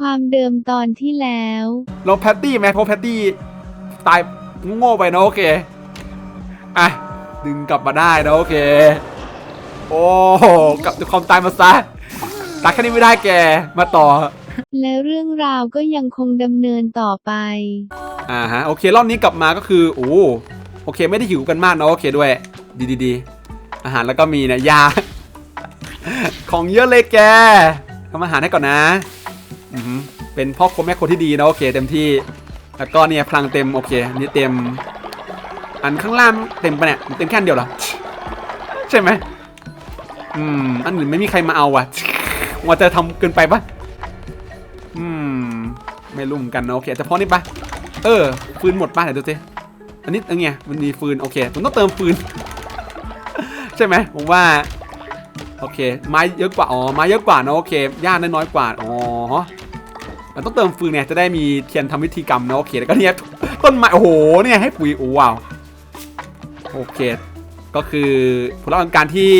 ความเดิมตอนที่แล้วลองแพตตี้ไหมเพราะแพตตี้ตายโง่ไปนะโอเค อะ ดึงกลับมาได้นะโอเค โอ้โหกลับจากความตายมาซะตายแค่นี้ไม่ได้แก มาต่อ และเรื่องราวก็ยังคงดำเนินต่อไป อ่าฮะ โอเค รอบนี้กลับมาก็คือโอ้โอเค ไม่ได้หิวกันมากนะโอเคด้วย ดีดีดีอาหารแล้วก็มีนะยา ของเยอะเลยแกทำอาหารให้ก่อนนะอือหือ เป็นพ่อครัวแม่ครัวที่ดีนะโอเค เต็มที่ แล้วก็เนี่ยพลังเต็มโอเคนี่เต็ม อันข้างล่างเต็มปะเนี่ยเต็มแค่นเดียวเหรอใช่ไหมอืมอันอื่นไม่มีใครมาเอาว่ะว่าจะทำเกินไปปะอืม ไม่รู้เหมือนกันนะโอเคแต่พอนี่ปะเออฟืนหมดป่ะเดี๋ยวดูสิอันนี้อันเนี้ยมันมีฟืนโอเคผมต้องเติมฟืน ใช่ไหมผมว่าโอเคไม้เยอะกว่าอ๋อไม้เยอะกว่านะโอเคหญ้าน้อยกว่าอ๋อ มันต้องเติมฟืนเนี่ยจะได้มีเทียนทำพิธีกรรมนะโอเคแล้วก็เนี่ยต้นไม้โอ้โหเนี่ยให้ปุ๋ยโอ้ว้าวโอเค ก็คือผลลัพธ์การที่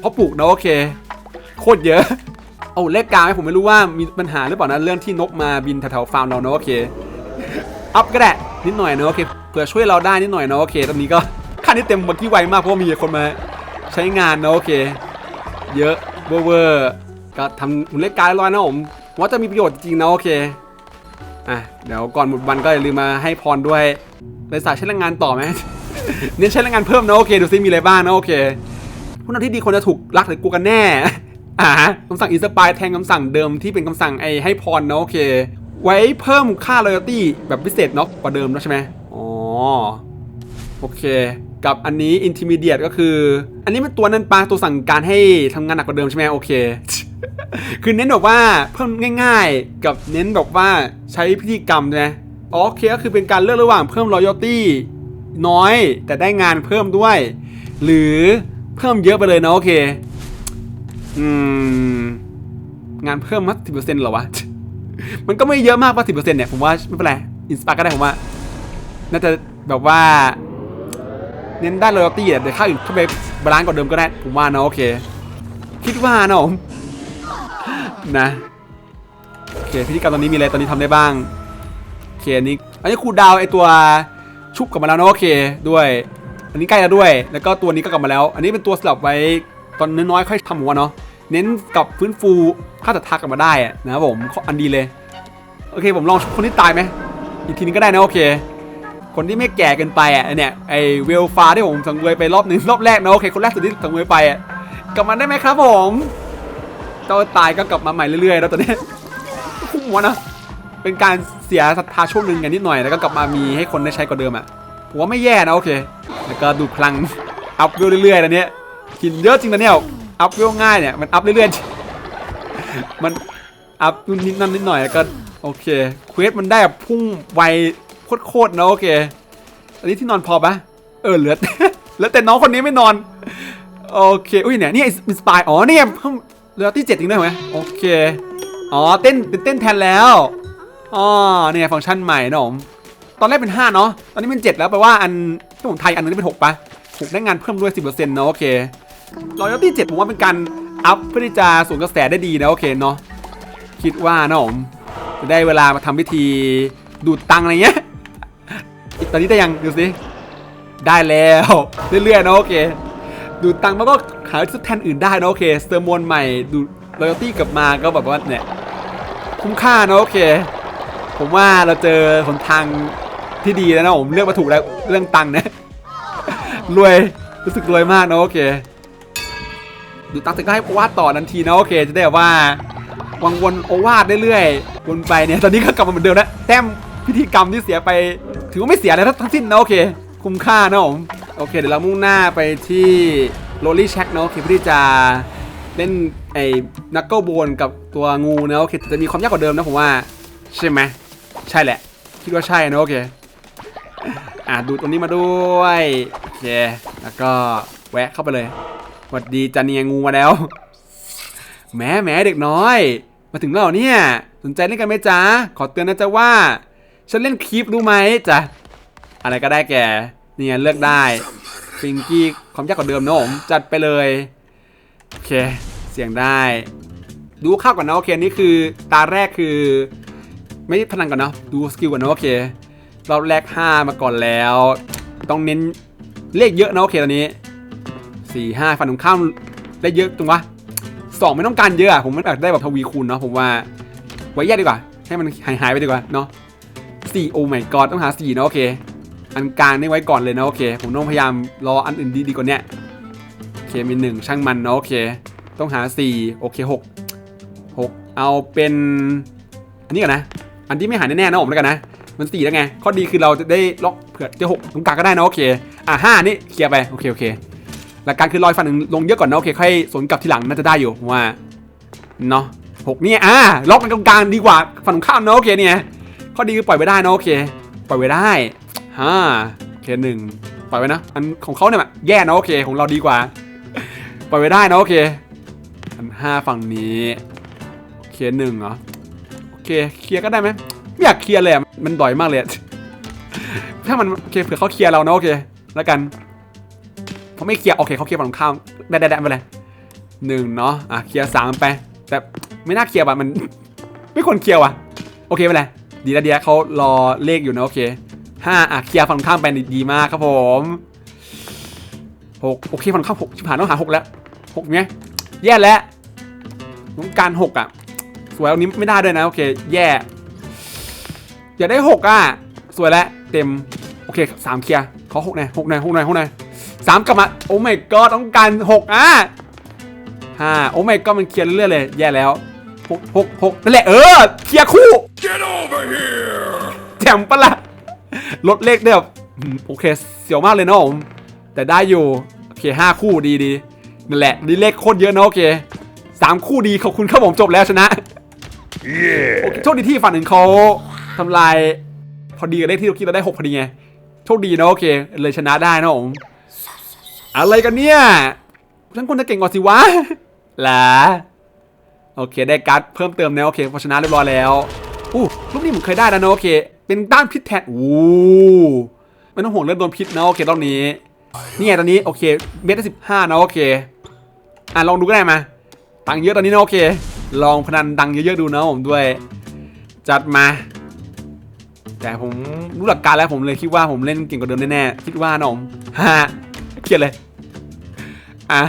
เพาปลูกนะโอเค โคตรเยอะโอ้เลขกลางไหมผมไม่รู้ว่ามีปัญหาหรือเปล่านะเรื่องที่นกมาบินแถวๆฟาร์มเราเนอะโอเคอัพก็ได้นิดหน่อยเนอะโอเคเผื่อช่วยเราได้นิดหน่อยเนอะโอเคตอนนี้ก็ค่านี้เต็มมื่อกี้ไวมากเพราะมีคนมาใช้งานเนอะโอเค เยอะเวอร์ก็ทำเล็กกายร้อยนะผม ว่าจะมีประโยชน์จริงนะโอเคอะเดี๋ยวก่อนหมดวันก็อย่าลืมมาให้พรด้วยไปสายใช้แรงงานต่อไหมเน้นใช้แรงงานเพิ่มนะโอเคดูซิมีอะไรบ้างนะโอเคผู้นำที่ดีควรจะถูกรักหรือกูกันแน่อ่าคำสั่งอินสปายแทนคำสั่งเดิมที่เป็นคำสั่งไอให้พรนะโอเค ไว้เพิ่มค่า loyalty แบบพิเศษเนาะกว่าเดิมแล้วใช่ไหมอ๋อโอเค กับอันนี้ intermediate ก็คือ อันนี้เป็นตัวนั้นปะตัวสั่งการให้ทำงานหนักกว่าเดิมใช่ไหมโอเค คือเน้นแบบว่าเพิ่มง่าย ๆ กับเน้นแบบว่าใช้พิธีกรรมใช่ไหมอ๋อโอเคก็คือเป็นการเลือกระหว่างเพิ่ม loyalty น้อยแต่ได้งานเพิ่มด้วย หรือเพิ่มเยอะไปเลยนะโอเค อืม งานเพิ่มมาสิบเปอร์เซ็นต์หรอวะ มันก็ไม่เยอะมากป่ะสิบเปอร์เซ็นต์เนี่ย ผมว่าไม่เป็นไร อินสปาก็ได้ผมว่า น่าจะแบบว่า เน้นด้าน loyalty อะเดี๋ยวค่าอื่นเข้าไปบาลานซ์กว่าเดิมก็ได้ ผมว่านะโอเค คิดว่านะผม นะโอเคพิธีกรรมตอนนี้มีอะไรตอนนี้ทำได้บ้างโอเคอันนี้อันนี้ครูดาวไอตัวชุบกลับมาแล้วนะโอเคด้วย อันนี้ใกล้แล้วด้วย แล้วก็ตัวนี้ก็กลับมาแล้ว อันนี้เป็นตัวสลับไว้ตอนน้อยๆค่อยทำหัวเนาะเน้นกับฟื้นฟูค่าตัดทักกลับมาได้นะครับผมอันดีเลยโอเคผมลองคนที่ตายไหมอีกทีนึงก็ได้นะโอเคคนที่ไม่แก่เกินไปอะเนี่ยไอเวลฟ้าที่ผมสังเวยไปรอบหนึ่งรอบแรกนะโอเคคนแรกสุดที่สังเวยไปอะกลับมาได้ไหมครับผม เจ้าตายก็กลับมาใหม่เรื่อยๆ แล้วตอนนี้คุ้มหัวนะ เป็นการเสียศรัทธาช่วงหนึ่งกันนิดหน่อยแล้วก็กลับมามีให้คนได้ใช้กว่าเดิมอะผมว่าไม่แย่นะโอเค แล้วก็ดูพลังอัพเรื่อยๆแล้วเนี้ยกินเยอะจริงนะเนี่ยอัพเวลง่ายเนี่ยมันอัพเรื่อยๆมันอัพนิดนั่นนิดหน่อยแล้วก็โอเคเควสมันได้แบบพุ่งไวโคตรๆนะโอเค อันนี้ที่นอนพอปะเออเหลือเหลือแต่น้องคนนี้ไม่นอน โอเค อุ้ยเนี่ยนี่อินสปายอ๋อเนี่ย เพิ่มเหลือที่เจ็ดจริงด้วยไหมโอเค อ๋อเต้นเป็นเต้นแทนแล้วอ๋อเนี่ยฟังก์ชันใหม่นะผมตอนแรกเป็น 5 เนาะ ตอนนี้เป็น 7 แล้วแปลว่าอันที่ผมไทยอันนึงเป็น6ปะ6ได้งานเพิ่มด้วย 10%เนาะโอเครอยตี้7ผมว่าเป็นการอัพเพื่อที่จะสวนกระแสได้ดีนะโอเคเนาะ คิดว่านะผมจะได้เวลามาทำพิธีดูดตังอะไรเงี้ย ตอนนี้ได้ยังดูสิ ได้แล้ว เรื่อยๆเนาะโอเค ดูดตังแล้วก็ หาชุดแทนอื่นได้นะโอเคเซอร์มอนใหม่ดูรอยตี้กลับมาก็แบบว่าเนี่ยคุ้มค่านะโอเค ผมว่าเราเจอหนทางที่ดีแล้วนะผมเลือกมาถูกแล้วเรื่องตังค์นะรวยรู้สึกรวยมากนะโอเคดูตังค์เสร็จก็ให้โอวาทต่อทันทีนะโอเค จะได้แบบว่าวังวนโอวาทเรื่อยๆวนไปเนี่ยตอนนี้ก็กลับมาเหมือนเดิมแล้วแต้มพิธีกรรมที่เสียไป ถือว่าไม่เสียอะไรทั้งสิ้นนะโอเค คุ้มค่านะผมโอเค เดี๋ยวเรามุ่งหน้าไปที่ โรลลี่แช็กนาะโอเคเพื่อที่จะเล่นไอ้นักเกิลโบนกับตัวงูเนาะโอเคแต่จะมีความยากกว่าเดิมนะผมว่าใช่ไหมใช่แหละ คิดว่าใช่นะโอเคอะดูตัวนี้มาด้วยโอเคแล้วก็แวะเข้าไปเลยสวัสดีจันเนียงูมาแล้วแหมแหมเด็กน้อย มาถึงแล้วเหรอเนี่ยสนใจเล่นกันไหมจ๊ะขอเตือนนะจ๊ะว่า ฉันเล่นคลิปรู้ไหมจ๊ะอะไรก็ได้แกเนี่ยเลือกได้ ฟิงกี้ความยากกว่าเดิมนะผมจัดไปเลย โอเค เสียงได้ ดูข้าวก่อนนะโอเคนี่คือตาแรกคือ ไม่พนันก่อนเนาะดูสกิลก่อนนะโอเครอบแรก 5 มาก่อนแล้ว ต้องเน้นเลขเยอะนะโอเคตอนนี้สี่ห้าฟันตรงข้ามได้เยอะตรงวะสองไม่ต้องการเยอะอะผมไม่อยากได้แบบทวีคูณเนาะผมว่าไว้แยกดีกว่า ให้มันหายหายไปดีกว่าเนาะสี่โอ้ my god ต้องหาสี่เนาะโอเค อันกลางนี่ไว้ก่อนเลยนะโอเค ผมต้องพยายามรออันอื่นดีดีกว่านี้โอเคมีหนึ่งช่างมันนะโอเค ต้องหาสี่โอเคหกหกเอาเป็น อันนี้ก่อนนะ อันที่ไม่หายแน่ๆนะผมแล้วกันนะมันสี่แล้วไง ข้อดีคือเราจะได้ล็อกเผื่อจะหกตรงกลางก็ได้นะโอเค อะห้านี่เคลียร์ไปโอเคโอเค หลักการคือลอยฟันหนึ่งลงเยอะก่อนนะโอเคค่อยสวนกลับทีหลังน่าจะได้อยู่ว่าเนาะหกเนี่ยอะล็อกกันตรงกลางดีกว่าฝั่งตรงข้ามนะโอเคเนี่ยข้อดีคือปล่อยไว้ได้นะโอเค ปล่อยไว้ได้ ห้าเคหนึ่งปล่อยไว้นะอันของเขาเนี่ยแย่นะโอเคของเราดีกว่า ปล่อยไว้ได้นะโอเคอันห้าฝั่งนี้เคหนึ่งเหรอโอเคเคลียร์ก็ได้ไหมไม่อยากเคลียร์เลยมันด่อยมากเลยถ้ามันโอเคเผื่อเขาเคลียร์เรานะโอเค แล้วกันเขาไม่เคลียร์โอเคเขาเคลียร์ฝั่งตรงข้ามได้ได้ได้ไปเลยหนึ่งเนาะอะเคลียร์สามไปแต่ไม่น่าเคลียร์ว่ะมัน ไม่ควรเคลียร์ว่ะโอเคไปเลยดีแล้วดีแล้วเขารอเลขอยู่นะโอเค ห้าอะเคลียร์ฝั่งตรงข้ามไปดีมากครับผมหกโอเคฝั่งตรงข้ามหกชิบหายต้องหาหกแล้วหกไงแย่แล้วต้องการหกอะ สวยอันนี้ไม่ได้ด้วยนะโอเค แย่ อย่าได้หกอะ สวยแล้วเต็ม โอเคสามเคลียร์ขอหกหน่อยหกหน่อยหกหน่อยหกหน่อยสามกลับมาโอ้ my god ต้องการหกอะห้าโอ้ my god มันเคลียร์เรื่อยๆเลย แย่แล้วหกหกหกนั่นแหละเออเคลียร์คู่ Get over here! แจ่มปะล่ะ ลดเลขได้แบบอืมโอเคเสียวมากเลยนะผมแต่ได้อยู่โอเคห้าคู่ดีดีนั่นแหละนี่เลขโคตรเยอะนะโอเคสามคู่ดีขอบคุณครับผมจบแล้วชนะ Yeah! โอเคโชคดีที่ฝั่งหนึ่งเขาทำลายพอดีกับเลขที่เราคิดเราได้หกพอดีไงโชคดีนะโอเค เลยชนะได้นะผมอะไรกันเนี่ยฉันควรจะเก่งกว่าสิวะล่ะโอเค ได้การ์ดเพิ่มเติมนะโอเคพอชนะเรียบร้อยแล้ว อู้ลูกนี้ผมเคยได้แล้วนะโอเค เป็นด้านพิษแทนอู้ไม่ต้องห่วงเรื่องโดนพิษนะโอเคตอนนี้ นี่ไงตอนนี้โอเค เมตรสิบห้านะโอเค อะลองดูก็ได้มา ตังเยอะตอนนี้นะโอเค ลองพนันดังเยอะๆดูนะผมด้วย จัดมา แต่ผมรู้หลักการแล้วผมเลยคิดว่าผมเล่นเก่งกว่าเดิมแน่ๆ คิดว่านะผมฮ่าเครียดเลย อะ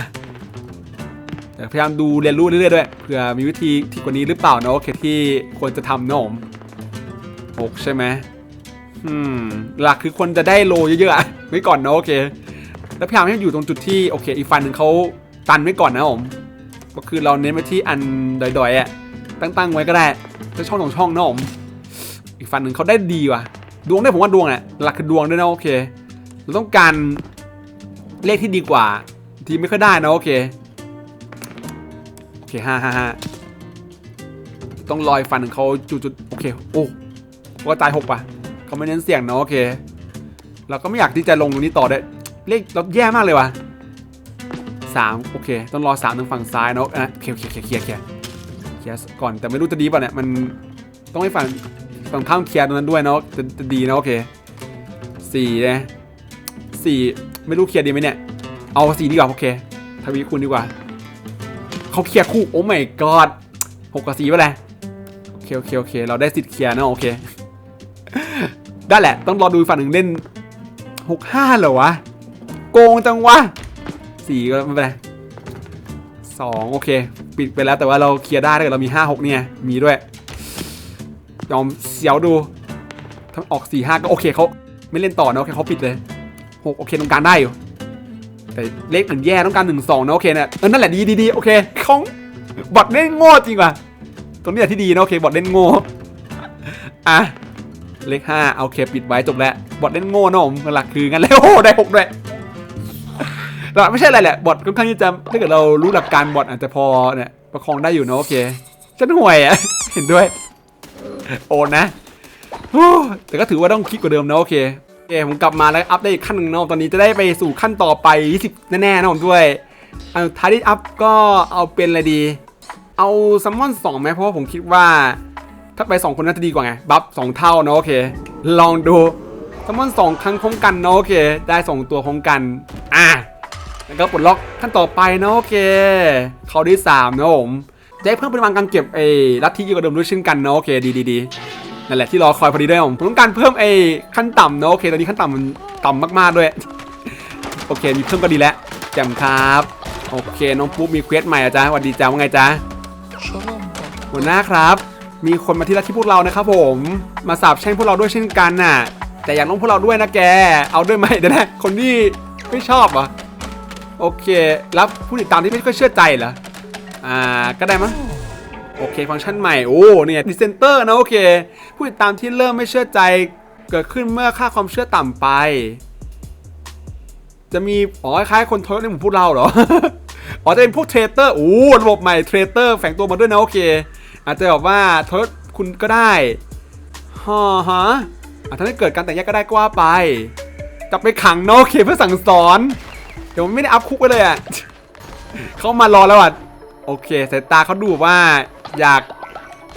แต่พยายามดูเรียนรู้เรื่อยๆด้วยเผื่อมีวิธีที่กว่านี้หรือเปล่านะโอเคที่ควรจะทำนะผมหกใช่ไหมอืมหลักคือคนจะได้โลเยอะๆไว้ก่อนนะโอเค แล้วพยายามให้อยู่ตรงจุดที่โอเค อีกฝ่ายหนึ่งเขาตันไว้ก่อนนะผมก็คือเราเน้นไปที่อันดอยๆอะตั้งๆไว้ก็ได้ถ้าช่องสองช่องนะผมอีกฝั่งหนึ่งเขาได้ดีว่ะ ดวงได้ผมว่าดวงแหละหลักคือดวงด้วยนะโอเค เราต้องการเลขที่ดีกว่า ที่ไม่ค่อยได้นะโอเค เคห้าห้าห้าต้องรอยฟันของเขาจุดๆโอเค โอ้ก็ตายหกว่ะเขาไม่เน้นเสี่ยงเนาะโอเค เราก็ไม่อยากที่จะลงตรงนี้ต่อได้เลขเราแย่มากเลยว่ะสามโอเค ต้องรอสามทางฝั่งซ้ายเนอะอะเคโอเคเคลียร์เคลียร์เคลียร์เคลียร์ก่อนแต่ไม่รู้จะดีป่ะเนี่ยมันต้องให้ฝั่งฝั่งข้ามเคลียร์ตรงนั้นด้วยเนาะจะจะดีเนาะโอเคสี่นะสี่ไม่รู้เคลียร์ดีไหมเนี่ยเอาสี่ดีกว่าโอเคทวีคูณดีกว่า เขาเคลียร์คู่โอ้ my god หกกับสี่ไปเลยโอเคโอเคโอเค เราได้สิทธิ์เคลียร์นะโอเค ได้แหละ ต้องรอดูฝั่งหนึ่งเล่นหกห้าเหรอวะ โกงจังวะสี่ก็ไม่เป็นไรสองโอเค ปิดไปแล้วแต่ว่าเราเคลียร์ได้ถ้าเกิดเรามีห้าหกเนี่ย มีด้วย ยอมเสียวดูถ้าออกสี่ห้าก็โอเคเขาไม่เล่นต่อนะโอเคเขาปิดเลยหกโอเคตรงกลางได้อยู่ แต่เลขหนึ่งแย่ต้องการหนึ่งสองนะโอเคเนี่ยเออนั่นแหละดีดีดีโอเคของบอทเล่นโง่จริงว่ะตรงนี้แหละที่ดีนะโอเคบอทเล่นโง่อะเลขห้าโอเคปิดไว้จบแล้วบอทเล่นโง่นะผมหลักคืองั้นแล้วโอ้ได้หกด้วยแต่ไม่ใช่อะไรแหละบอทค่อนข้างที่จะถ้าเกิดเรารู้หลักการบอทอาจจะพอเนี่ยประคองได้อยู่นะโอเคฉันห่วยอะเห็นด้วย โอนนะแต่ก็ถือว่าต้องคิดกว่าเดิมนะโอเค โอเคผมกลับมาแล้วอัพได้อีกขั้นหนึ่งเนาะตอนนี้จะได้ไปสู่ขั้นต่อไป 20 แน่ๆนะผมด้วยเอาท้ายที่อัพก็เอาเป็นอะไรดี เอาซัมมอนสองไหมเพราะว่าผมคิดว่า ถ้าไป 2 คนน่าจะดีกว่าไง บัฟสองเท่าเนาะโอเค ลองดูซัมมอนสองครั้งพร้อมกันเนาะโอเค ได้สองตัวพร้อมกันอะแล้วก็ปลดล็อกขั้นต่อไปเนาะโอเคเขาได้3นาะผมจะให้เพิ่มปริมาณการเก็บไอ้ลัทธิเกี่ยวกับเดิมด้วยเช่นกันเนาะโอเคดีดีดี นั่นแหละที่รอคอยพอดีด้วยผมผมต้องการเพิ่มไอ้ขั้นต่ำเนาะโอเคตอนนี้ขั้นต่ำมันต่ำมากๆด้วย โอเคมีเพิ่มก็ดีแล้วแจ่มครับโอเคน้องปุ๊บมีเควสใหม่อะจ๊ะสวัสดีจ้าว่าไงจ๊ะหัวหน้าครับ มีคนมาที่รักที่พวกเรานะครับผมมาสาบแช่งพวกเราด้วยเช่นกันน่ะ แต่อยากลงพวกเราด้วยนะแก เอาด้วยไหมเดี๋ยวนะคนที่ไม่ชอบเหรอโอเค รับผู้ติดตามที่ไม่ค่อยเชื่อใจเหรออ่าก็ได้มั้งโอเคฟังก์ชันใหม่ โอ้เนี่ยดิเซนเตอร์นะโอเค ผู้ติดตามที่เริ่มไม่เชื่อใจเกิดขึ้นเมื่อค่าความเชื่อต่ำไป จะมีอ๋อคล้ายคนทอยในหมู่พวกเราเหรอ อ๋อจะเป็นพวกเทรเตอร์โอ้ระบบใหม่เทรเตอร์แฝงตัวมาด้วยนะโอเค อาจจะแบบว่าทอยคุณก็ได้ฮ่าฮะอาจทำให้เกิดการแต่งแยกก็ได้ก็ว่าไปจับไปขังเนาะโอเคเพื่อสั่งสอน เดี๋ยวมันไม่ได้อัพคุกไว้เลยอะเขามารอแล้วอะโอเคสายตาเขาดูว่าอยาก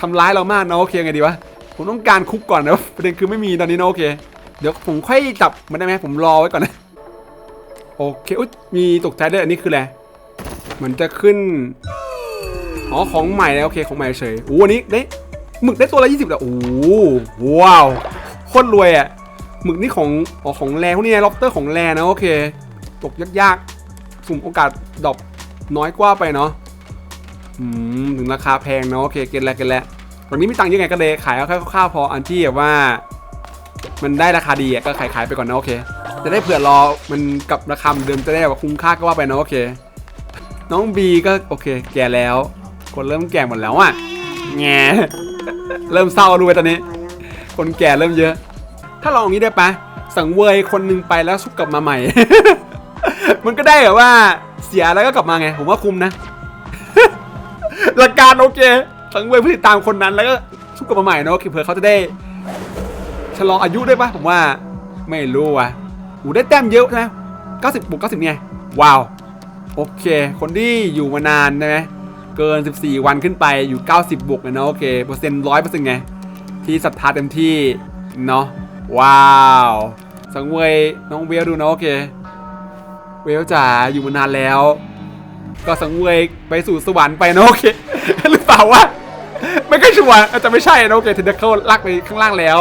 ทำร้ายเรามากเนาะโอเคไงดีวะ ผมต้องการคุกก่อนนะประเด็นคือไม่มีตอนนี้นะโอเค เดี๋ยวผมค่อยจับมันได้ไหมผมรอไว้ก่อนนะโอเคอุ๊ยมีตกใจด้วยอันนี้คืออะไรเหมือนจะขึ้นอ๋อของใหม่แล้วโอเคของใหม่เฉยโอ้อันนี้ได้หมึกได้ตัวละ20แล้วโอ้ว้าวโคตรรวยอะหมึกนี่ของอ๋อของแร่พวกนี้ไงล็อบเตอร์ของแร่นะโอเค ตกยากๆสุ่มโอกาสดรอปน้อยกว่าไปเนาะถึงราคาแพงเนาะโอเคเก็นแล้วเก็นแล้ว วันนี้มีตังค์เยอะไงก็เลยขายเอาแค่คร่าวๆพออันที่แบบว่า มันได้ราคาดีก็ขายขายไปก่อนนะโอเค จะได้เผื่อรอมันกับราคาเดิมจะได้แบบคุ้มค่าก็ว่าไปนะโอเค น้องบีก็โอเค แก่แล้ว คนเริ่มแก่หมดแล้วอะแงเริ่มเศร้ารู้ไปตอนนี้ คนแก่เริ่มเยอะ ถ้าลองอย่างนี้ได้ปะสังเวยคนหนึงไปแล้วชุบกลับมาใหม่ มันก็ได้แบบว่าเสียแล้วก็กลับมาไง ผมว่าคุ้มนะ หลักการโอเค สังเวยผู้ติดตามคนนั้นแล้วก็ชุบกลับมาใหม่เนอะโอเผื่อเขาจะได้ชะลออายุได้ปะผมว่าไม่รู้ว่ะอูได้แต้มเยอะใช่ไหมเก้าสิบบวกเก้าสิบเนี่ยว้าวโอเค คนที่อยู่มานานใช่ไหมเกิน 14 วันขึ้นไปอยู่ 90 บวกเลยนะโอเคเปอร์เซ็นต์ร้อยเปอร์เซ็นต์ไงที่ศรัทธาเต็มที่เนาะว้าวสังเวยน้องเวลดูนะโอเค เวลจ๋าอยู่มานานแล้ว ก็สังเวยไปสู่สวรรค์ไปเนาะโอเคหรือเปล่าวะ ไม่ค่อยชัวร์อาจจะไม่ใช่นะโอเคถึงจะเข้าลากไปข้างล่างแล้ว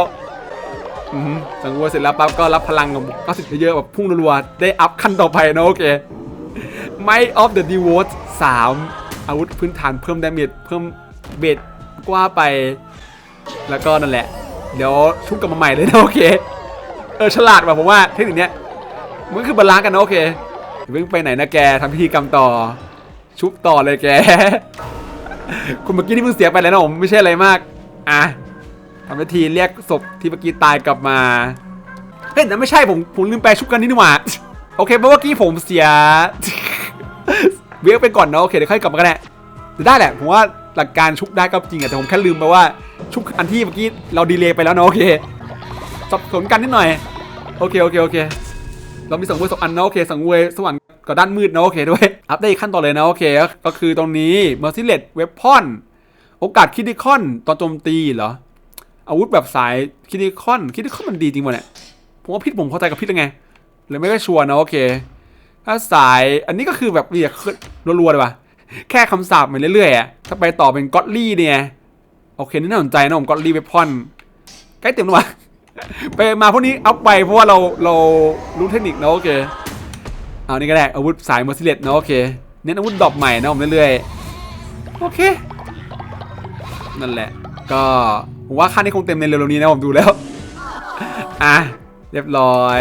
อืมสังเวยเสร็จแล้วปั๊บก็รับพลังกับ90เยอะๆแบบพุ่งรัวๆได้อัพขั้นต่อไปนะโอเค Might of the Devote 3อาวุธพื้นฐานเพิ่มดาเมจเพิ่มเบสกว่าไป แล้วก็นั่นแหละ เดี๋ยวชุบกลับมาใหม่เลยนะโอเค เออฉลาดว่ะผมว่าเทคนิคเนี้ยมันคือบาลานซ์กันนะโอเคเพิ่งไปไหนนะแกทำพิธีกรรมต่อ ชุบต่อเลยแก คุณเมื่อกี้ที่เพิ่งเสียไปแล้วนะผมไม่ใช่อะไรมาก อะทำพิธีเรียกศพที่เมื่อกี้ตายกลับมา เฮ้ยนั่ไม่ใช่ผมผมลืมแปลชุบกันนี่นี่หว่า โอเคเพราะเมื่อกี้ผมเสีย เวียกไปก่อนเนาะโอเคเดี๋ยวค่อยกลับมากันแหละจะได้แหละผมว่าหลักการชุบได้ก็จริงอะแต่ผมแค่ลืมไปว่าชุบอันที่เมื่อกี้เราดีเลย์ไปแล้วเนาะโอเคสับสนกันนิดหน่อย โอเคโอเคโอเค เรามีสังเวยสองอันเนะโอเคสังเวยสว่างกับด้านมืดนะโอเคด้วย อัปเดตขั้นต่อเลยนะโอเค ก็คือตรงนี้ Merciless Weapon โอกาสคิดิคอนตอนโจมตีเหรอ อาวุธแบบสายคิดิคอนคิดิคอนมันดีจริงวะเนี่ย ผมว่าพิษผมเข้าใจกับพิษแล้วไงเลยไม่ค่อยชัวร์นะโอเค ถ้าสายอันนี้ก็คือแบบเรียกรัวๆเลยว่ะแค่คำสาปไปเรื่อยๆอะถ้าไปต่อเป็นก็อตลี่เนี่ย โอเคนี่น่าสนใจนะผมก็อตลี่เวพอนใกล้เต็มแล้ววะ ไปมาพวกนี้เอัพไปเพราะว่าเราเรารู้เทคนิคนะโอเคเอานี่ก็ได้อาวุธสายมอร์ซิเลตนะโอเคเน้นอาวุธดรอปใหม่นะผมเรื่อยๆโอเค นั่นแหละ ก็ผมว่าค่านี้คงเต็มในเร็วๆนี้นะผมดูแล้วอะเรียบร้อย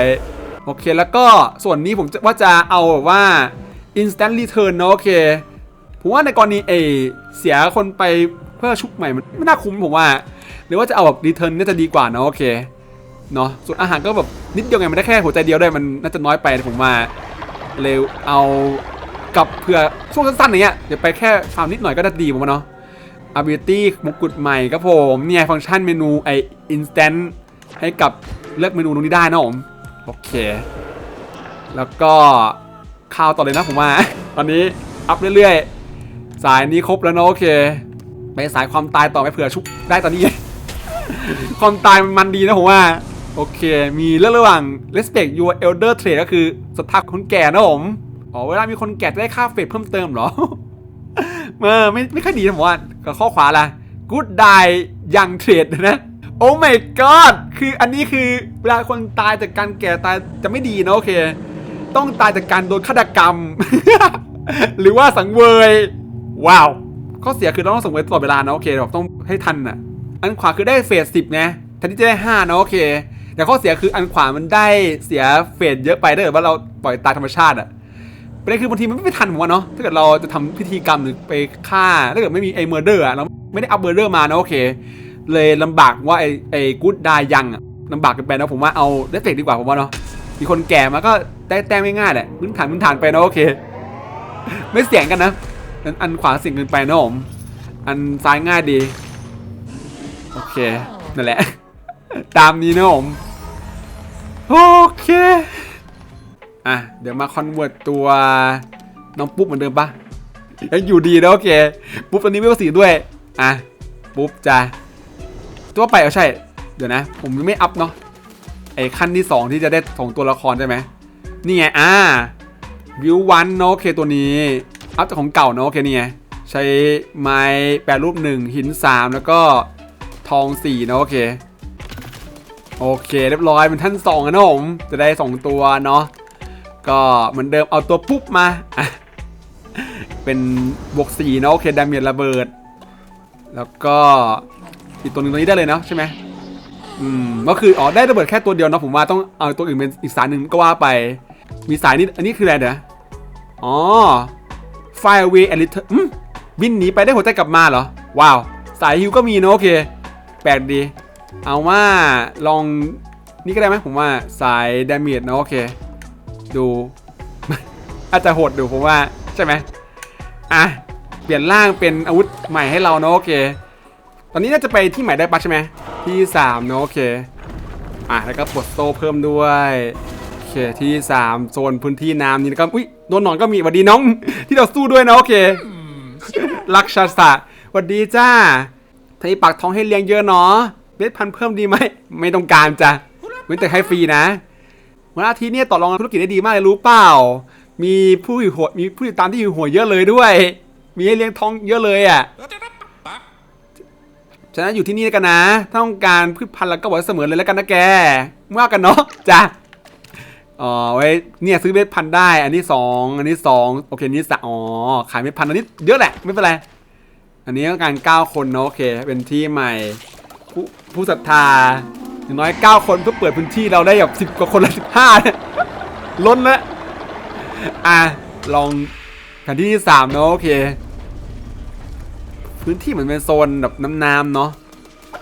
โอเคแล้วก็ส่วนนี้ผมว่าจะเอาแบบว่า instant return เนอะโอเคผมว่าในกรณีเอเสียคนไปเพื่อชุบใหม่มันไม่น่าคุ้มผมว่า หรือว่าจะเอาแบบ return น่าจะดีกว่าเนะโอเค เนาะส่วนอาหารก็แบบนิดเดียวไงมันได้แค่หัวใจเดียวได้วยมันน่าจะน้อยไปผมว่าเร็วเอากับเผื่อช่วงสั้นๆอย่างเงี้ยเดี๋ยวไปแค่ฟาร์มนิดหน่อยก็จะดีผมว่าเนาะ ability มงกุฎใหม่ครับผมเนี่ยฟังก์ชันเมนูไอ instant ให้กับเลือกเมนูตรงนี้ได้นะผมโอเค แล้วก็ข่าวต่อเลยนะผมว่า ตอนนี้อัพเรื่อยๆ สายนี้ครบแล้วเนอะโอเคไปสายความตายต่อไปเผื่อชุบได้ตอนนี้ ความตายมันมันดีนะผมว่า โอเค มีเรื่องระหว่าง respect your elder trait ก็คือศรัทธาคนแก่นะผม อ๋อ เวลามีคนแก่จะได้ค่าเฟสเพิ่มเติมเหรอ เออไม่ไม่ค่อยดีนะผมว่ากับข้อขวาละ good die ยังเทรดนะ โอ้ my god คืออันนี้คือเวลาคนตายจากการแก่ตายจะไม่ดีนะโอเค ต้องตายจากการโดนฆาตกรรม หรือว่าสังเวย ว้าว ข้อเสียคือเราต้องสังเวยตลอดเวลานะโอเคแบบต้องให้ทันน่ะ อันขวาคือได้เฟสสิบนะแทนที่จะได้ห้านะโอเค แต่ข้อเสียคืออันขวามันได้เสียเฟสเยอะไปถ้าเกิดว่าเราปล่อยตายธรรมชาติอะประเด็นคือบางทีมันไม่ทันผมว่าเนาะถ้าเกิดเราจะทำพิธีกรรมหรือไปฆ่าถ้าเกิดไม่มีไอ้เมอร์เดอร์อะเราไม่ได้อัพเมอร์เดอร์มานะโอเค เลยลำบากว่าไอ้ไอ้กู๊ดดายังอะลำบากกันไปนะผมว่าเอาเดฟเฟกดีกว่าผมว่าเนาะมีคนแก่มาก็ได้แต้มง่ายๆแหละพื้นฐานพื้นฐานไปนะโอเค ไม่เสี่ยงกันนะอันอันขวาเสี่ยงเกินไปนะผมอันซ้ายง่ายดี โอเค นั่นแหละ ตามนี้นะผม โอเค อะ เดี๋ยวมาคอนเวิร์ตตัวน้องปุ๊บเหมือนเดิมปะยังอยู่ดีนะโอเค ปุ๊บตอนนี้ไม่ว่าสีด้วย อะ ปุ๊บจะตัวไปเอาใช่ เดี๋ยวนะ ผมยังไม่อัพเนาะ ไอ้ขั้นที่ 2 ที่จะได้สองตัวละครใช่ไหม นี่ไง อ่า วิววันเนาะโอเคตัวนี้ อัพจากของเก่าเนาะโอเคนี่ไง ใช้ไม้แปรรูป 1 หิน 3 แล้วก็ทอง4เนาะโอเค โอเคเรียบร้อยเป็นท่าน2นะผมจะได้ 2 ตัวเนาะก็เหมือนเดิมเอาตัวปุ๊บมา เป็นบวก4เนาะโอเคดาเมจระเบิด แล้วก็อีกตัวหนึงตัวนี้ได้เลยเนาะใช่ไหมอืมก็คืออ๋อได้ระเบิดแค่ตัวเดียวเนาะผมว่าต้องเอาตัวอื่นเป็นอีกสายหนึ่งก็ว่าไป มีสายนี้อันนี้คืออะไรเดี๋ยวอ๋อ Fire away a little อืมบินหนีไปได้หัวใจกลับมาเหรอ ว้าว สายฮิวก็มีเนอะโอเค แปลกดี เอาว่าลองนี่ก็ได้ไหมผมว่าสายดาเมจเนอะโอเค ดู อาจจะโหดดูผมว่าใช่ไหมอะ เปลี่ยนร่างเป็นอาวุธใหม่ให้เราเนอะโอเค ตอนนี้น่าจะไปที่ใหม่ได้ปะใช่ไหมที่3เนอะโอเค อะแล้วก็ปลดโซ่เพิ่มด้วยโอเคที่3โซนพื้นที่น้ำนี่แล้วก็อุ้ยโดนหนอนก็มีหวัดดีน้องที่เราสู้ด้วยนะโอเคลักชาสะหวัดดีจ้าถ้ามีปากท้องให้เลี้ยงเยอะเนาะ เบ็ดพันธุ์เพิ่มดีไหม ไม่ต้องการจ้ะเว้นแต่ให้ฟรีนะวันอาทิตย์เนี่ยต่อรองธุรกิจได้ดีมากเลยรู้เปล่า มีผู้อยู่หัวมีผู้ติดตามที่อยู่หัวเยอะเลยด้วย มีให้เลี้ยงท้องเยอะเลยอะฉะนั้นอยู่ที่นี่กันนะ ถ้าต้องการพืชพันธุ์แล้วก็บอกไว้เสมอเลยแล้วกันนะแกว่ากันเนาะจ้ะอ๋อไว้เนี่ยซื้อเม็ดพันธุ์ได้ อันนี้สองอันนี้สองโอเคอันนี้สามอ๋อขายเม็ดพันธุ์อันนี้เยอะแหละไม่เป็นไร อันนี้ต้องการเก้าคนเนาะโอเค เป็นที่ใหม่ ผู้ผู้ศรัทธาอย่างน้อยเก้าคนเพื่อเปิดพื้นที่เราได้แบบสิบกว่าคนละสิบห้าเนี่ยล้นแล้วอะ ลองแผนที่ที่สามเนาะโอเค พื้นที่เหมือนเป็นโซนแบบน้ำๆเนาะ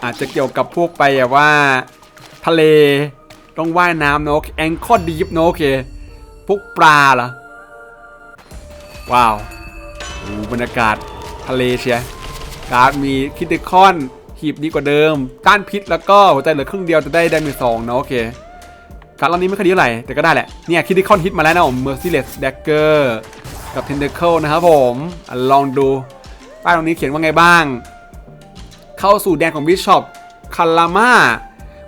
อาจจะเกี่ยวกับพวกไปแบบว่า ทะเลต้องว่ายน้ำเนาะแองคอดีฟเนาะโอเค พวกปลาเหรอว้าวอ้บรรยากาศทะเลเชียการ์ดมีคิดเดคอน หีบดีกว่าเดิม ต้านพิษแล้วก็หัวใจเหลือครึ่งเดียวจะได้ได้มือสองเนาะโอเคการรอบนี้ไม่ค่อยดีเท่าไหร่แต่ก็ได้แหละ เนี่ยคิดเดคอนฮิตมาแล้วนะผม Merciless Dagger กับ Tentacle นะครับผมอลองดู ป้ายตรงนี้เขียนว่าไงบ้าง เข้าสู่แดนของบิชอปคารามา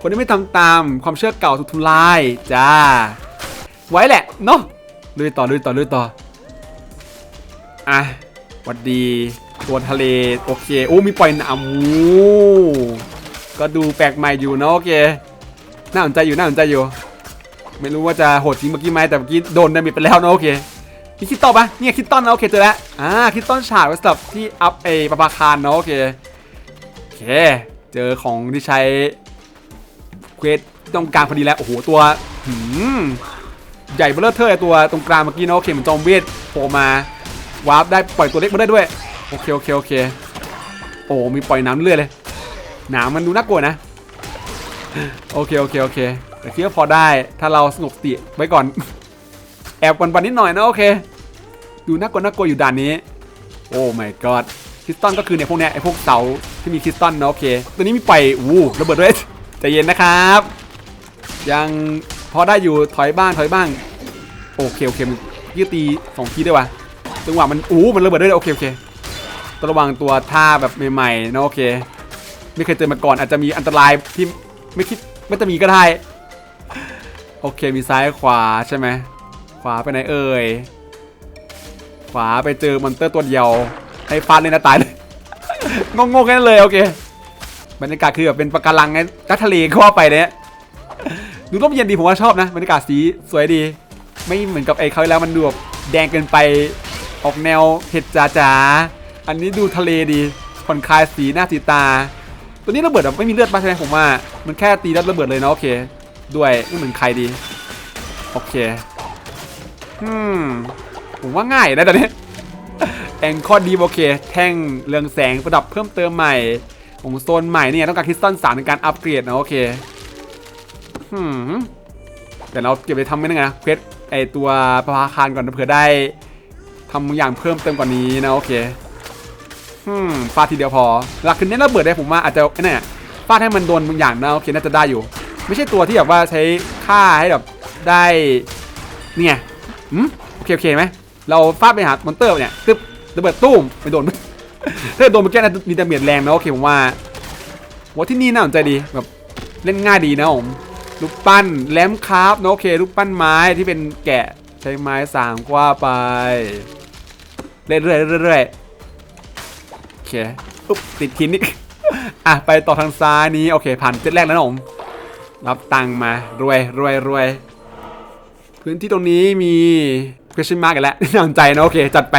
คนที่ไม่ทำตามความเชื่อเก่าถูกทำลาย จ้า ไว้แหละเนาะลุยต่อลุยต่อลุยต่อ อะวัดดี ตัวทะเลโอเคโอ้มีปล่อยหนามก็ดูแปลกใหม่อยู่เนาะโอเคน่าสนใจอยู่น่าสนใจอยู่ ไม่รู้ว่าจะโหดจริงเมื่อกี้ไหมแต่เมื่อกี้โดนดาเมจไปแล้วเนาะโอเคมีคิดต่อปะเนี่ยคิดต้นนะโอเคเจอแล้วอ่าคิดต้นฉากไว้สำหรับที่อัพเอปะปาคารเนาะโอเคโอเค เจอของที่ใช้เควสตรงกลางพอดีแล้วโอ้โหตัวหืมใหญ่เบ้อเร่อเทอร์ตัวตรงกลางเมื่อกี้เนาะโอเคเหมือนจอมเวทโผล่มาวาร์ปได้ปล่อยตัวเล็กมาได้ด้วย โอเคโอเคโอเค โอ้ มีปล่อยน้ำเรื่อยเลย หนามมันดูน่ากลัวนะ โอเคโอเคโอเค แต่คิดว่าพอได้ ถ้าเราสงบสติไว้ก่อน แอบวันๆนิดหน่อยนะโอเค ดูน่ากลัวน่ากลัวอยู่ด่านนี้ โอ้ my god คริสตัลก็คือเนี่ยพวกเนี้ยไอพวกเสาที่มีคริสตัลนะโอเค ตัวนี้มีไปอู้ระเบิดด้วยใจเย็นนะครับ ยังพอได้อยู่ถอยบ้างถอยบ้าง โอเคโอเคมันยืดตีสองทีได้วะจังหวะมันอู้มันระเบิดด้วยโอเคโอเค ต้องระวังตัวท่าแบบใหม่ๆนะโอเค ไม่เคยเจอมาก่อนอาจจะมีอันตรายที่ไม่คิดไม่จะมีก็ได้ โอเคมีซ้ายขวาใช่ไหมขวาไปไหนเอ่ยขวาไปเจอมอนเตอร์ตัวเดียวให้ฟาดเลยนะตายเลยงงๆแค่นั้นเลยโอเคบรรยากาศคือแบบเป็นปะการังไงกัทะเลเข้าไปเนี่ยดูร่มเย็นดีผมว่าชอบนะบรรยากาศสีสวยดี ไม่เหมือนกับไอ้เขาแล้วมันดูแบบแดงเกินไปออกแนวเผ็ดจ๋า อันนี้ดูทะเลดีผ่อนคลายสีหน้าสีตา ตัวนี้ระเบิดแบบไม่มีเลือดป่ะใช่ไหมผมว่า มันแค่ตีแล้วระเบิดเลยนะโอเค ด้วยไม่เหมือนใครดี โอเคอืมผมว่าง่ายนะตอนนี้แองคอดีโอเค แท่งเรืองแสงประดับเพิ่มเติมใหม่ของโซนใหม่เนี่ยต้องการคริสตัลสามในการอัปเกรดนะโอเคหืมเดี๋ยวเราเก็บไปทำไม่ได้ไงเควสไอตัวประภาคารก่อนเผื่อได้ทำอย่างเพิ่มเติมกว่านี้นะโอเคืมฟาดทีเดียวพอ หลักคือเน้นระเบิดได้ผมว่าอาจจะเนี่ยฟาดให้มันโดนบางอย่างนะโอเคน่าจะได้อยู่ ไม่ใช่ตัวที่แบบว่าใช้ค่าให้แบบได้เนี่ยหืมโอเคโอเคไหมเราฟาดไปหามอนเตอร์เนี่ยตึ๊บระเบิดตุ้มไปโดนถ้าโดนเมื่อกี้นะมีดาเมจแรงนะโอเคผมว่าว่าที่นี่น่าสนใจดีแบบเล่นง่ายดีนะผมลูกปั้นแลมคราฟนะโอเคลูกปั้นไม้ที่เป็นแกะใช้ไม้สามกว่าไปเรื่อยๆเรื่อยๆ เคปุ๊บติดทินนิกอะไปต่อทางซ้ายนี้โอเคผ่านเจ็ดแรกแล้วนะผมรับตังค์มารวยรวยรวยพื้นที่ตรงนี้มี question mark กันแล้วน่าสนใจนะโอเค จัดไป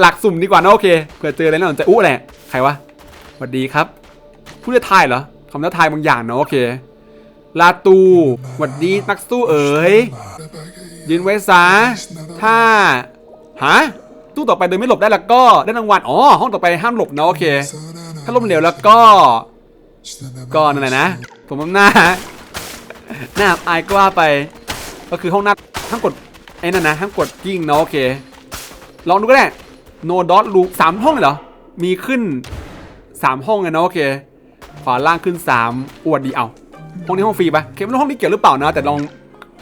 หลักสุ่มดีกว่านะโอเคเผื่อเจออะไรน่าสนใจอู้อะไรใครวะสวัสดีครับ ผู้ท้าทายเหรอคำท้าทายบางอย่างนะโอเค ลาตูสวัสดีนักสู้เอ๋ยยืนไว้ซะถ้าฮะ ตู้ต่อไปเดินไม่หลบได้แล้วก็ได้รางวัลอ๋อห้องต่อไปห้ามหลบเนาะโอเค ถ้าล้มเหลวแล้วก็ก็นั่นแหละนะ ผมหน้า หน้าอับอายก็ว่าไป ก็คือห้องหน้าห้ามกดไอ้นั่นนะห้ามกดกิ้งนาะโอเค ลองดูก็ได้ no dot loop สามห้องเลยหรอ มีขึ้นสามห้องเลยนาะโอเค ขวาล่างขึ้นสามอวดดีเอาห้องนี้ห้องฟรีปะเคไม่รู้ห้องนี้เกี่ยวหรือเปล่านะแต่ลอง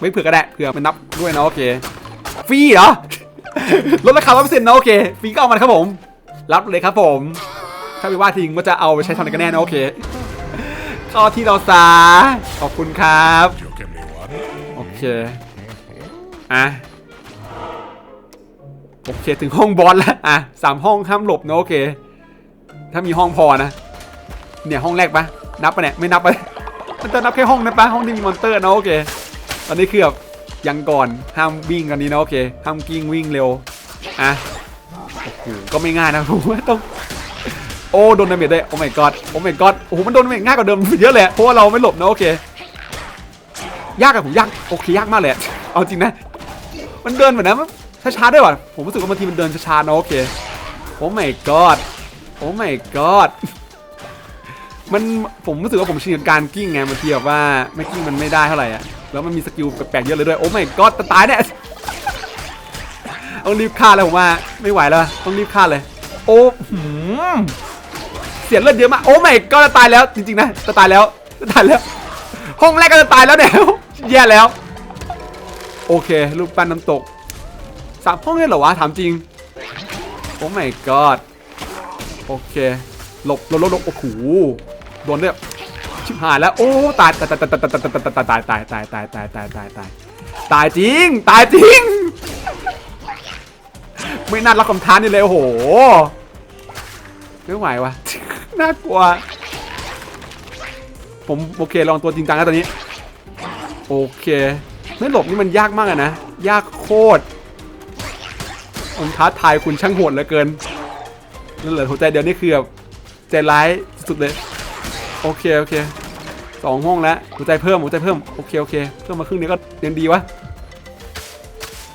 ไม่เผื่อก็ได้เผื่อมันนับด้วยนะโอเค ฟรีเหรอ ลดราคาร้อยเปอร์เซ็นต์นะโอเคฟรีก็เอามาครับผม รับเลยครับผม ถ้าไม่ว่าทิ้งว่าจะเอาไปใช้ทำอะไรกันแน่นะโอเคข้าที่เราซาขอบคุณครับ โอเคอะโอเคถึงห้องบอสแล้วอะสามห้องห้ามหลบนะโอเค ถ้ามีห้องพอนะ เนี่ยห้องแรกปะนับปะเนี่ยไม่นับปะมันจะนับแค่ห้องนะปะห้องที่มีมอนเตอร์นะโอเค ตอนนี้คือแบบ ยังก่อนห้ามวิ่งกันนี้นะโอเคห้ามกิ้งวิ่งเร็วอะโอ้โหก็ไม่ง่ายนะผมว่าต้องโอ้โดนดาเมจได้โอ้ my god โอ้ my god โอ้โหมันโดนดาเมจง่ายกว่าเดิมเยอะเลยอะเพราะว่าเราไม่หลบนะโอเค ยากอะผมยากโอเคยากมากเลยอะเอาจริงนะ มันเดินแบบนั้นช้าๆด้วยว่ะผมรู้สึกว่าบางทีมันเดินช้าๆนะโอเคโอ้ my god โอ้ my god มันผมรู้สึกว่าผมชินกับการกิ้งไงบางทีแบบว่าไม่กิ้งมันไม่ได้เท่าไหร่อะ แล้วมันมีสกิลแปลกๆเยอะเลยด้วย โอ้ my god จะตายแน่ต้องรีบฆ่าเลยผมว่าไม่ไหวแล้วต้องรีบฆ่าเลย โอ้หืมเสียเลือดเยอะมากโอ้ my god จะตายแล้วจริงๆนะจะตายแล้วจะตายแล้ว ห้องแรกก็จะตายแล้วเนี่ยแย่แล้ว โอเครูปปั้นน้ำตกสามห้องเลยเหรอวะถามจริง โอ้ my god โอเคหลบหลบหลบหลบโอ้โหโดนเนี่ย ชิบหายแล้วโอ้ตายตายตายตายตายตายตายตายตายตายตายตายตายตายตายตายจริง ตายจริง ไม่น่ารับคำท้านี่เลยโอ้โหไม่ไหววะน่ากลัว ผมโอเคลองตัวจริงจังแล้วตอนนี้ โอเค ไม่หลบนี่มันยากมากอะนะ ยากโคตรมันท้าทายคุณช่างโหดเหลือเกินนั่นเหลือหัวใจเดียวนี่คือแบบใจร้ายสุดเลย โอเค โอเค สองห้องแล้วหัวใจเพิ่มหัวใจเพิ่มโอเคโอเคเพิ่มมาครึ่งนี้ก็ยังดีวะ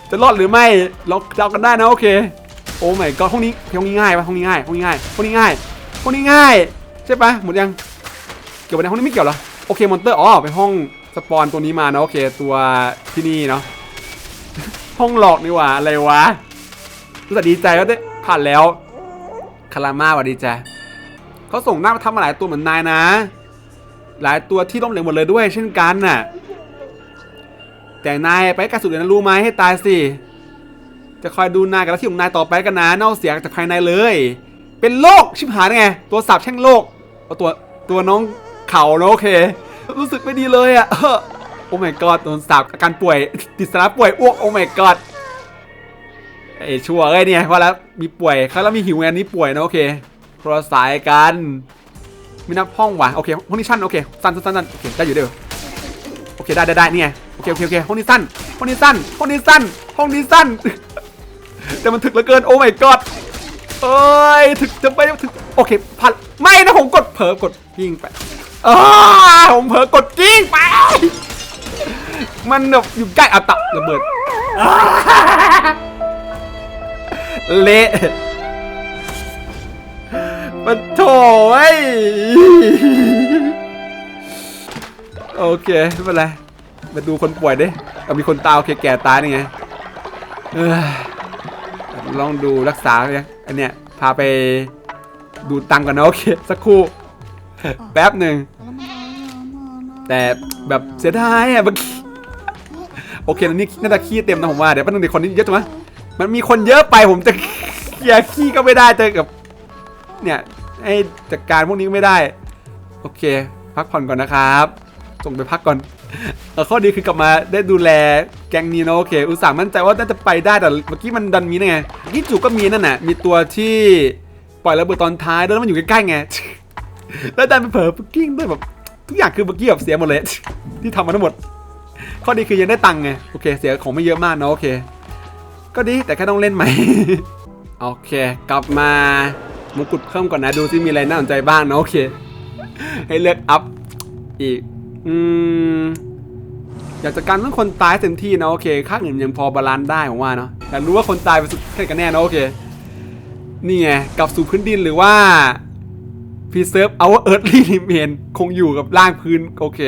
จะรอดหรือไม่เราเดากันได้นะโอเคโอ้ไม่ก็ห้องนี้ห้องนี้ง่ายปะห้องนี้ง่ายห้องนี้ง่ายห้องนี้ง่ายห้องนี้ง่ายใช่ปะหมดยังเกี่ยวกับในห้องนี้ไม่เกี่ยวหรอโอเคมอนเตอร์อ๋อไปห้องสปอนตัวนี้มานะโอเคตัวที่นี่เนาะห้องหลอกนี่หว่าอะไรวะรู้สึกดีใจก็ได้ผ่านแล้วคารามาว่าดีใจเขาส่งหน้ามาทำมาหลายตัวเหมือนนายนะ หลายตัวที่ล้มเหลวหมดเลยด้วย เช่นกันน่ะ แต่นายไปกระสุนเลยนะรู้ไหมให้ตายสิ จะคอยดูนายกับที่ของนายต่อไปกันนะเน่าเสียจากภายในเลย เป็นโรคชิบหายไง ตัวสาบแช่งโรคเอาตัวตัวน้องเข่าเนอะโอเค รู้สึกไม่ดีเลยอะโอ้ my god โดนสาบอาการป่วยติดสาระป่วยอ้วกโอ้ my god ไอ้ชัวร์เอ้ยเนี่ยว่าแล้วมีป่วยเขาแล้วมีหิวงอันนี้ป่วยนะโอเคคนละสายกัน ม่นับห้องวะโอเคห้องนี้ชั้นโอเคสั้นสั้นสั้นโอเคได้อยู่เด้อโอเคได้ได้ได้เนี่ยโอเคโอเคโอเคห้องนี้สั้นห้องนี้สั้นห้องนี้สั้นห้องนี้สั้น แต่มันถึกเหลือเกินโอ้ my god เอ้ยถึกจะไปถึกโอเคพันไม่นะผมกดเผลอกดกิ้งไปอ้ผมเผลอกดกิ้งไป มันแบบอยู่ใกล้อัตตะระเบิดเละ มันโถ่เอ้โอเคไม่เป็นไรมาดูคนป่วยดิเอามีคนตายโอเคแก่ตายนี่ไงเอ้ยลองดูรักษาเนี่ยอันเนี้ยพาไปดูตังกันนะโอเคสักครู่ แป๊บหนึ่งแต่แบบเสียดายอะเมื่อกี้โอเคนี่น่าจะขี้เต็มนะผมว่าเดี๋ยวแป๊บนึงเดี๋ยวคนนี้เยอะจังวะมันมีคนเยอะไปผมจะเคลียร์ขี้ก็ไม่ได้เจอกับ เนี่ยให้จัดการพวกนี้ไม่ได้ โอเค พักผ่อนก่อนนะครับส่งไปพักก่อนข้อดีคือกลับมาได้ดูแลแก๊งนี้นะโอเค อุตส่าห์มั่นใจว่าน่าจะไปได้แต่เมื่อกี้มันดันมีนไงเมื่จูก็มีนั่นน่ะมีตัวที่ปล่อยระเบิดตอนท้ายแล้วมันอยู่ใกล้ๆไงแล้วดันไปเผลอปุ๊กกิ้งด้วยแบบทุกอย่างคือเมื่อกี้แบบเสียหมดเลยที่ทำมาทั้งหมด ข้อดีคือยังได้ตังค์ไงโอเคเสียของไม่เยอะมากนะโอเค ก็ดีแต่แค่ต้องเล่นใหม่โอเค กลับมา มงกุฎเพิ่มก่อนนะ ดูซิมีอะไรน่าสนใจบ้างนะโอเค ให้เลือกอัพอีก อืม อยากจัดการเรื่องคนตายเต็มที่นะโอเค ค่าเงินยังพอบาลานซ์ได้ผมว่าเนาะแต่รู้ว่าคนตายเป็นสุดแค่กันแน่นะโอเค นี่ไงกลับสู่พื้นดินหรือว่า preserve our earthly remain คงอยู่กับร่างพื้นโอเค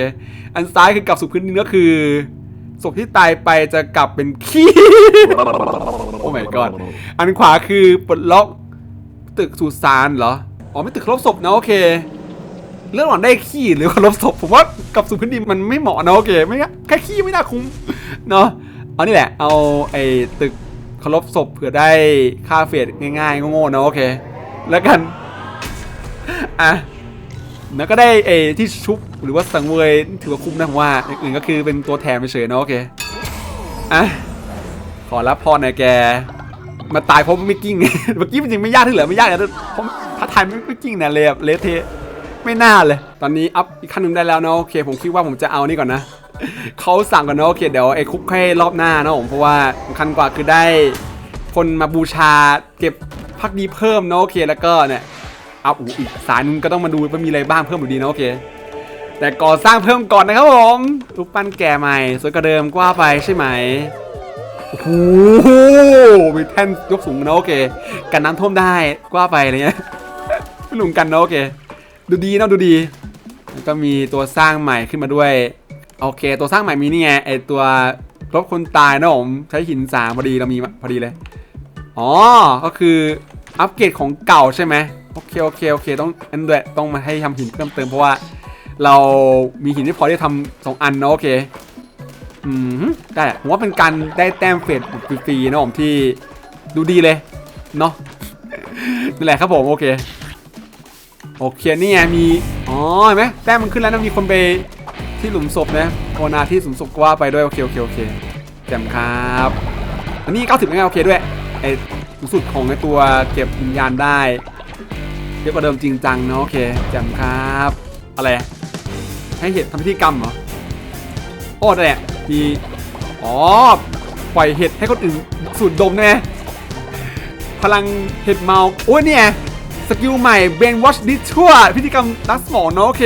อันซ้ายคือกลับสู่พื้นดินก็คือศพที่ตายไปจะกลับเป็นขี้ โอ้ my god อันขวาคือปลดล็อก ตึกสุสานเหรอ อ๋อไม่ตึกเครพศพนะโอเค เรื่องหลังได้ขี้หรือเครพศพผมว่ากับสู่พื้นดินมันไม่เหมาะนะโอเคไม่งั้นแค่ขี้ไม่น่าคุ้มเนาะเอานี่แหละเอาไอ้ตึกเคารพศพเผื่อได้ค่าเฟดง่ายๆโง่ๆนะโอเค แล้วกันอะแล้วก็ได้เอที่ชุบหรือว่าสังเวยถือว่าคุ้มนะผมว่าอย่างอื่นก็คือเป็นตัวแถมเฉยๆนะโอเคอะขอรับพรหน่อยแก มาตายเพราะไม่กิ้ง เมื่อกี้มันจริงไม่ยากที่เหลือไม่ยากเลยเพราะถ้าทายไม่กิ้งเนี่ยเลยแบเลเทไม่น่าเลย ตอนนี้อัพอีกขั้นหนึ่งได้แล้วเนาะโอเค ผมคิดว่าผมจะเอานี่ก่อนนะเขาสั่งก่อนเนาะโอเคเดี๋ยวไอ้คุกให้รอบหน้าเนาะผมเพราะว่าสำคัญกว่าคือได้ คนมาบูชาเก็บพักดีเพิ่มเนาะโอเคแล้วก็เนี่ยอาอูอีกสายนึงก็ต้องมาดูว่ามีอะไรบ้างเพิ่มอยู่ดีเนาะโอเคแต่ก่อสร้างเพิ่มก่อนนะครับผมรูปปั้นแก่ใหม่สวยกว่าเดิมกว่าไปใช่ไหม โอ้โหมีแท่นยกสูงนะโอเค กันน้ำท่วมได้กว่าไปอะไรเงี้ยไม่หลุมกันนะโอเค ดูดีนะดูดีแล้วก็มีตัวสร้างใหม่ขึ้นมาด้วยโอเค ตัวสร้างใหม่มีนี่ไงไอตัวรบคนตายนะผมใช้หินสามพอดีเรามีพอดีเลยอ๋อก็คืออัปเกรดของเก่าใช่ไหมโอเคโอเคโอเคต้องอันดวยต้องมาให้ทำหินเพิ่มเติมเพราะว่า เรามีหินที่พอที่ทำสองอันเนอะโอเค อืมได้ผมว่าเป็นการได้แต้มเฟดฟรีๆนะผมที่ดูดีเลย เนาะนั่นแหละครับผมโอเค โอเคนี่ไงมี อ๋อเห็นไหมแต้มมันขึ้นแล้วนะมีคนไปที่หลุมศพนะภาวนาที่หลุมศพกว่าไปด้วยโอเคโอเคโอเคแจ่มครับอันนี้ 90ไม่โอเคด้วยไอ้สุดของไอ้ตัวเก็บวิญญาณได้เยอะกว่าเดิมจริงจังเนาะโอเคแจ่มครับ อะไร ให้เห็ดทำพิธีกรรมเหรอ โอ้นั่นแหละมีอ๋อปล่อยเห็ดให้คนอื่นสูดดมได้ไหมพลังเห็ดเมาโอ้ยเนี่ยสกิลใหม่เบนวอชดิชั่วพิธีกรรมรักสมองเนาะโอเค